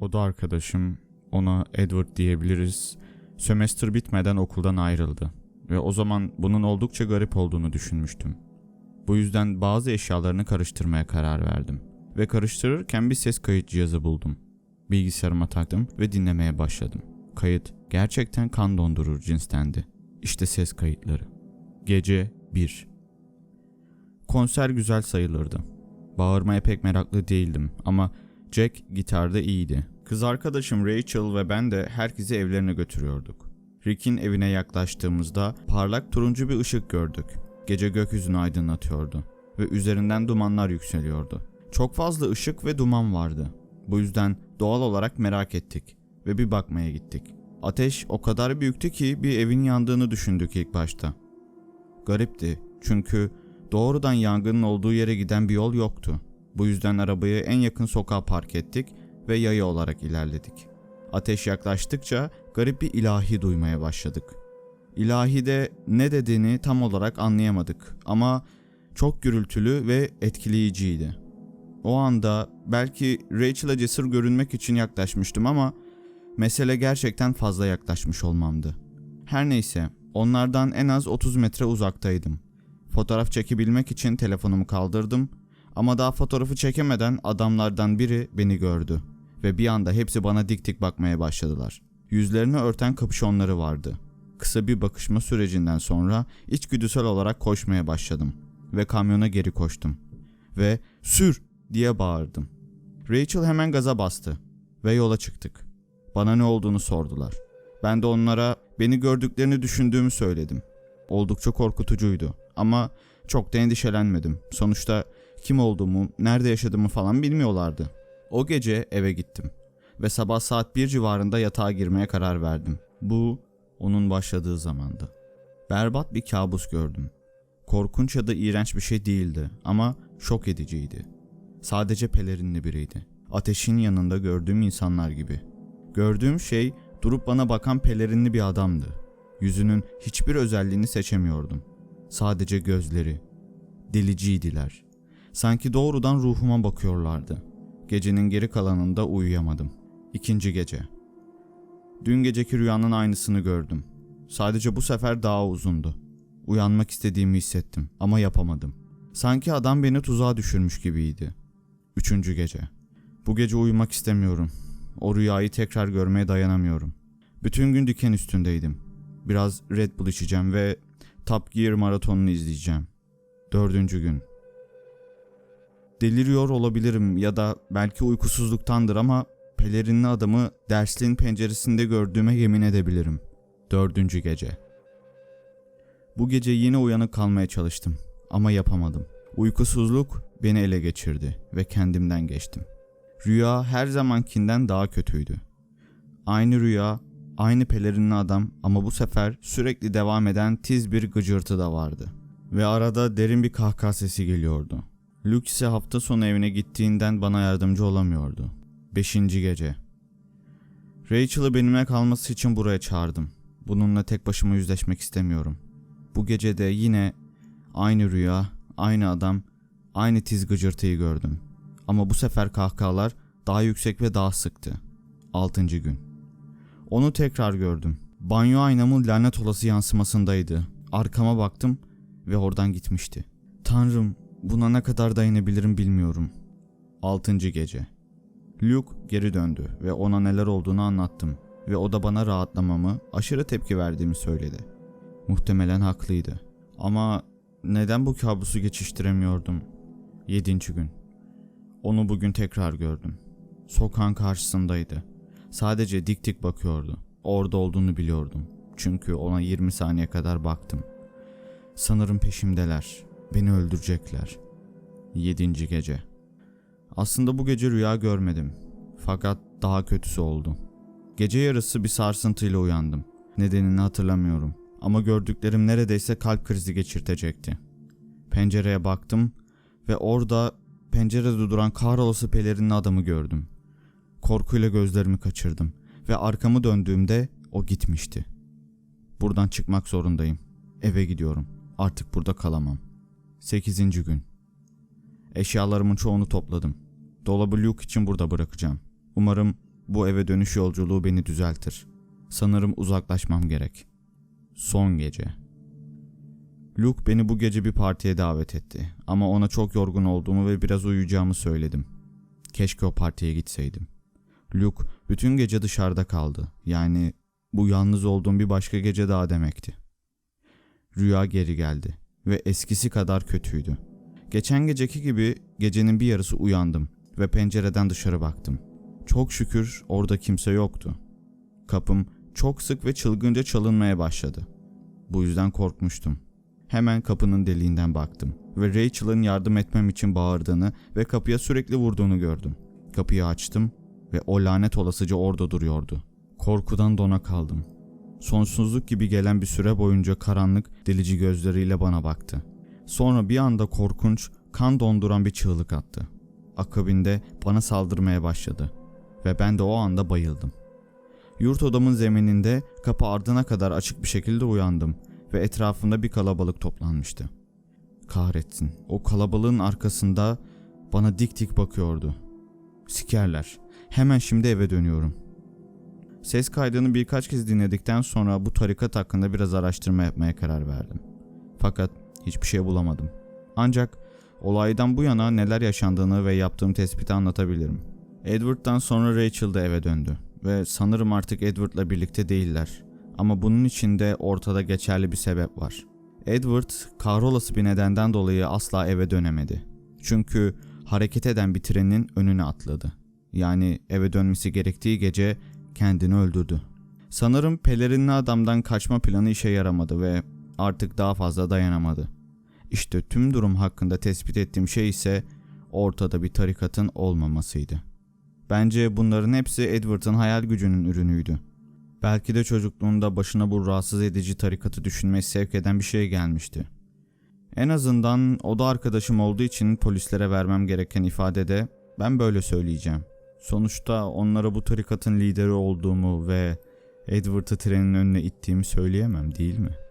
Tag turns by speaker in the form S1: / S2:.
S1: O da arkadaşım, ona Edward diyebiliriz. Sömestr bitmeden okuldan ayrıldı ve o zaman bunun oldukça garip olduğunu düşünmüştüm. Bu yüzden bazı eşyalarını karıştırmaya karar verdim ve karıştırırken bir ses kayıt cihazı buldum. Bilgisayarıma taktım ve dinlemeye başladım. Kayıt gerçekten kan dondurur cinstendi. İşte ses kayıtları. Gece 1 Konser güzel sayılırdı. Bağırmaya pek meraklı değildim ama Jack gitarda iyiydi. Kız arkadaşım Rachel ve ben de herkesi evlerine götürüyorduk. Rick'in evine yaklaştığımızda parlak turuncu bir ışık gördük. Gece gökyüzünü aydınlatıyordu ve üzerinden dumanlar yükseliyordu. Çok fazla ışık ve duman vardı. Bu yüzden doğal olarak merak ettik ve bir bakmaya gittik. Ateş o kadar büyüktü ki bir evin yandığını düşündük ilk başta. Garipti çünkü doğrudan yangının olduğu yere giden bir yol yoktu. Bu yüzden arabayı en yakın sokağa park ettik ve yaya olarak ilerledik. Ateş yaklaştıkça garip bir ilahi duymaya başladık. İlahi de ne dediğini tam olarak anlayamadık ama çok gürültülü ve etkileyiciydi. O anda belki Rachel'a cesur görünmek için yaklaşmıştım ama mesele gerçekten fazla yaklaşmış olmamdı. Her neyse, onlardan en az 30 metre uzaktaydım. Fotoğraf çekebilmek için telefonumu kaldırdım ama daha fotoğrafı çekemeden adamlardan biri beni gördü ve bir anda hepsi bana dik dik bakmaya başladılar. Yüzlerini örten kapüşonları vardı. Kısa bir bakışma sürecinden sonra içgüdüsel olarak koşmaya başladım ve kamyona geri koştum ve sür diye bağırdım. Rachel hemen gaza bastı ve yola çıktık. Bana ne olduğunu sordular. Ben de onlara beni gördüklerini düşündüğümü söyledim. Oldukça korkutucuydu ama çok da endişelenmedim. Sonuçta kim olduğumu, nerede yaşadığımı falan bilmiyorlardı. O gece eve gittim ve sabah saat 1 civarında yatağa girmeye karar verdim. Bu onun başladığı zamandı. Berbat bir kabus gördüm. Korkunç ya da iğrenç bir şey değildi ama şok ediciydi. Sadece pelerinli biriydi. Ateşin yanında gördüğüm insanlar gibi. Gördüğüm şey durup bana bakan pelerinli bir adamdı. Yüzünün hiçbir özelliğini seçemiyordum. Sadece gözleri. Deliciydiler. Sanki doğrudan ruhuma bakıyorlardı. Gecenin geri kalanında uyuyamadım. İkinci gece. Dün geceki rüyanın aynısını gördüm. Sadece bu sefer daha uzundu. Uyanmak istediğimi hissettim ama yapamadım. Sanki adam beni tuzağa düşürmüş gibiydi. Üçüncü gece. Bu gece uyumak istemiyorum. O rüyayı tekrar görmeye dayanamıyorum. Bütün gün diken üstündeydim. Biraz Red Bull içeceğim ve Top Gear maratonunu izleyeceğim. Dördüncü gün. Deliriyor olabilirim ya da belki uykusuzluktandır ama pelerinli adamı dersliğin penceresinde gördüğüme yemin edebilirim. Dördüncü gece. Bu gece yine uyanık kalmaya çalıştım ama yapamadım. Uykusuzluk beni ele geçirdi ve kendimden geçtim. Rüya her zamankinden daha kötüydü. Aynı rüya, aynı pelerinli adam ama bu sefer sürekli devam eden tiz bir gıcırtı da vardı. Ve arada derin bir kahkaha sesi geliyordu. Luke ise hafta sonu evine gittiğinden bana yardımcı olamıyordu. Beşinci gece. Rachel'ı benimle kalması için buraya çağırdım. Bununla tek başıma yüzleşmek istemiyorum. Bu gece de yine aynı rüya, aynı adam, aynı tiz gıcırtıyı gördüm. Ama bu sefer kahkahalar daha yüksek ve daha sıktı. Altıncı gün. Onu tekrar gördüm. Banyo aynamın lanet olası yansımasındaydı. Arkama baktım ve oradan gitmişti. Tanrım, buna ne kadar dayanabilirim bilmiyorum. Altıncı gece. Luke geri döndü ve ona neler olduğunu anlattım ve o da bana rahatlamamı, aşırı tepki verdiğimi söyledi. Muhtemelen haklıydı. Ama neden bu kabusu geçiştiremiyordum? Yedinci gün. Onu bugün tekrar gördüm. Sokağın karşısındaydı. Sadece dik dik bakıyordu. Orada olduğunu biliyordum. Çünkü ona 20 saniye kadar baktım. Sanırım peşimdeler. Beni öldürecekler. Yedinci gece. Aslında bu gece rüya görmedim. Fakat daha kötüsü oldu. Gece yarısı bir sarsıntıyla uyandım. Nedenini hatırlamıyorum. Ama gördüklerim neredeyse kalp krizi geçirtecekti. Pencereye baktım ve orada pencerede duran kahrolası pelerinli adamı gördüm. Korkuyla gözlerimi kaçırdım ve arkamı döndüğümde o gitmişti. Buradan çıkmak zorundayım. Eve gidiyorum. Artık burada kalamam. 8. gün. Eşyalarımın çoğunu topladım. Dolabı Luke için burada bırakacağım. Umarım bu eve dönüş yolculuğu beni düzeltir. Sanırım uzaklaşmam gerek. Son gece. Luke beni bu gece bir partiye davet etti ama ona çok yorgun olduğumu ve biraz uyuyacağımı söyledim. Keşke o partiye gitseydim. Luke bütün gece dışarıda kaldı. Yani bu yalnız olduğum bir başka gece daha demekti. Rüya geri geldi ve eskisi kadar kötüydü. Geçen geceki gibi gecenin bir yarısı uyandım ve pencereden dışarı baktım. Çok şükür orada kimse yoktu. Kapım çok sık ve çılgınca çalınmaya başladı. Bu yüzden korkmuştum. Hemen kapının deliğinden baktım ve Rachel'ın yardım etmem için bağırdığını ve kapıya sürekli vurduğunu gördüm. Kapıyı açtım ve o lanet olasıca orada duruyordu. Korkudan dona kaldım. Sonsuzluk gibi gelen bir süre boyunca karanlık, delici gözleriyle bana baktı. Sonra bir anda korkunç, kan donduran bir çığlık attı. Akabinde bana saldırmaya başladı ve ben de o anda bayıldım. Yurt odamın zemininde kapı ardına kadar açık bir şekilde uyandım ve etrafımda bir kalabalık toplanmıştı. Kahretsin, o kalabalığın arkasında bana dik dik bakıyordu. Sikerler. Hemen şimdi eve dönüyorum. Ses kaydını birkaç kez dinledikten sonra bu tarikat hakkında biraz araştırma yapmaya karar verdim. Fakat hiçbir şey bulamadım. Ancak olaydan bu yana neler yaşandığını ve yaptığım tespiti anlatabilirim. Edward'dan sonra Rachel de eve döndü ve sanırım artık Edward'la birlikte değiller. Ama bunun için de ortada geçerli bir sebep var. Edward kahrolası bir nedenden dolayı asla eve dönemedi. Çünkü hareket eden bir trenin önüne atladı. Yani eve dönmesi gerektiği gece kendini öldürdü. Sanırım pelerinli adamdan kaçma planı işe yaramadı ve artık daha fazla dayanamadı. İşte tüm durum hakkında tespit ettiğim şey ise ortada bir tarikatın olmamasıydı. Bence bunların hepsi Edward'ın hayal gücünün ürünüydü. Belki de çocukluğunda başına bu rahatsız edici tarikatı düşünmeye sevk eden bir şey gelmişti. En azından o da arkadaşım olduğu için polislere vermem gereken ifadede ben böyle söyleyeceğim. Sonuçta onlara bu tarikatın lideri olduğumu ve Edward'ı trenin önüne ittiğimi söyleyemem değil mi?''